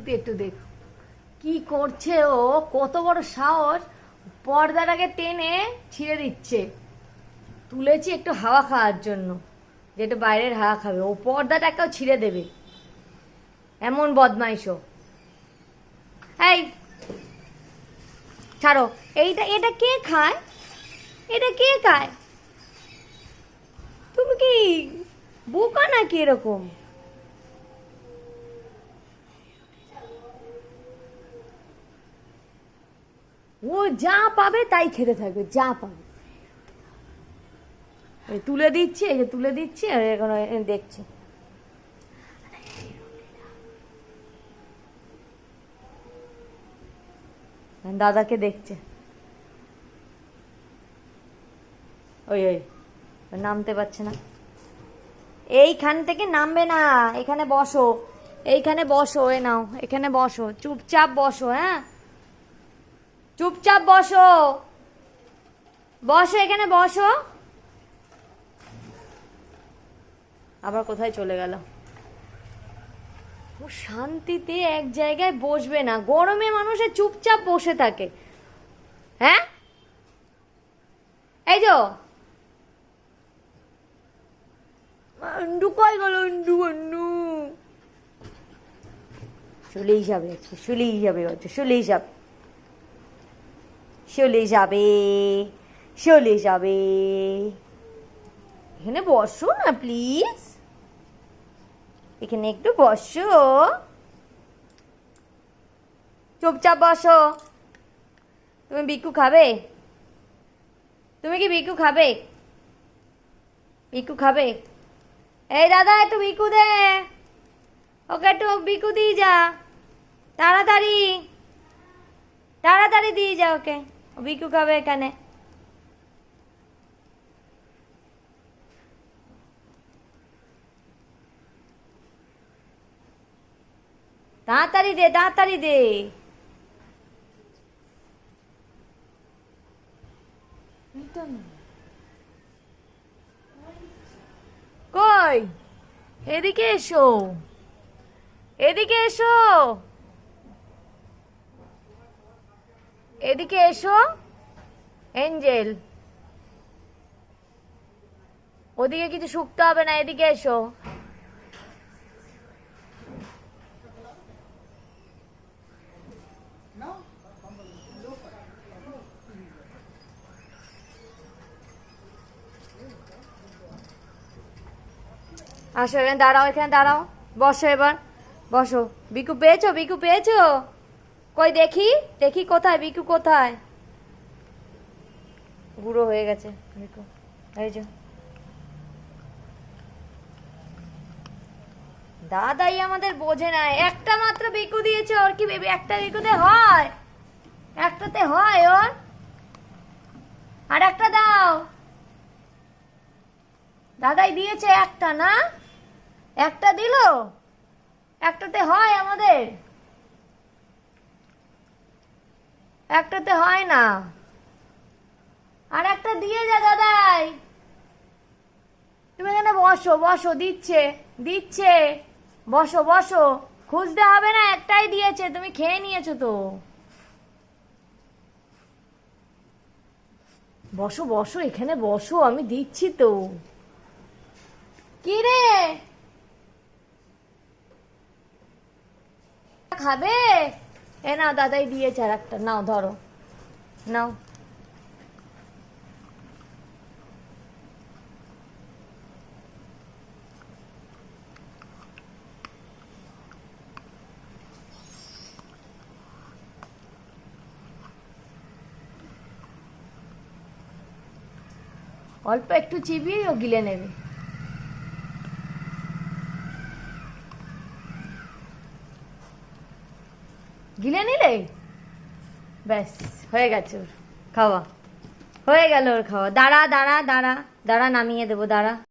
শান্তিতে একটু দেখ। কি করছে ও? কত বড় সাহস। পর্দাটাকে টেনে ছিঁড়ে দিচ্ছে। তুলেছি একটু হাওয়া খাওয়ার জন্য। যে একটু বাইরের হাওয়া খাবে। ও পর্দাটাকেও ছিঁড়ে দেবে। এমন বদমাইশ। এই, ছাড়ো। এইটা, এটা কে খায়? এটা কে খায়? তুমি কি বোকা নাকি এরকম? ও যা পাবে তাই খেতে থাকবে, যা পাবে। তুলে দিচ্ছে, এই যে তুলে দিচ্ছে এখন দেখছে। দাদাকে দেখছে। ওই ওই, নামতে পারছে না। এইখান থেকে নামবে না, এখানে বসো। এইখানে বসো, এ নাও, এখানে বসো, চুপচাপ বসো হ্যাঁ? চুপচাপ বসো। বসো, এখানে বসো। আবার কোথায় চলে গেল? ও শান্তিতে এক জায়গায় বসবে না। গরমে মানুষে চুপচাপ বসে থাকে। হ্যাঁ? এই যো আন্ডু, কই গেল আন্ডু আন্ডু? চলেই যাবে চলেই যাবে চলেই যাবে। চলে যাবে চলে যাবে। এখানে বসো না প্লিজ এখানে একটু বসো। চুপচাপ বসো। তুমি বিকু খাবে? তুমি কি বিকু খাবে? বিকু খাবে? এই দাদা, একটু বিকু দে। ওকে একটু বিকু দিয়ে যা। তাড়াতাড়ি। তাড়াতাড়ি দিয়ে যা ওকে। বিকু খাবে এখানে তাড়াতাড়ি দে তাড়াতাড়ি দে কই এদিকে এসো এদিকে এসো এদিকে এসো, এঞ্জেল। ওদিকে কিছু শুকতে হবে না, এদিকে এসো। আসো এখানে, দাঁড়াও এখানে দাঁড়াও। বসো এবার। বসো। বিকু পেয়েছ বিকু পেয়েছ? কই দেখি? দেখি কোথায়? বিকু কোথায়? বুড়ো হয়ে গেছে বিকু এই যে। দাদাই আমাদের বোঝে না, একটা মাত্র বিকু দিয়েছে, ওর কি বেবি একটা বিকুতে হয়? একটাতে হয় ওর? আর একটা দাও। দাদাই দিয়েছে একটা, না? একটা দিল? একটাতে হয় আমাদের? একটাতে হয় না। আর একটা দিয়ে যা দাদাই। তুমি এখানে বসো বসো, দিচ্ছে দিচ্ছে। বসো বসো। খুঁজতে হবে না, একটাই দিয়েছে, তুমি খেয়ে নিয়েছো তো। বসো বসো, এখানে বসো, আমি দিচ্ছি তো। কি রে? খাবে? এ নাও দাদাই দিয়েছে আর একটা। নাও, ধরো। নাও। অল্প একটু চিবিয়ে ও গিলে নেবে। গিলে নিলে? ব্যাস, হয়ে গেছে ওর খাওয়া। হয়ে গেল ওর খাওয়া। দাঁড়া দাঁড়া দাঁড়া দাঁড়া, নামিয়ে দেবো, দাঁড়া।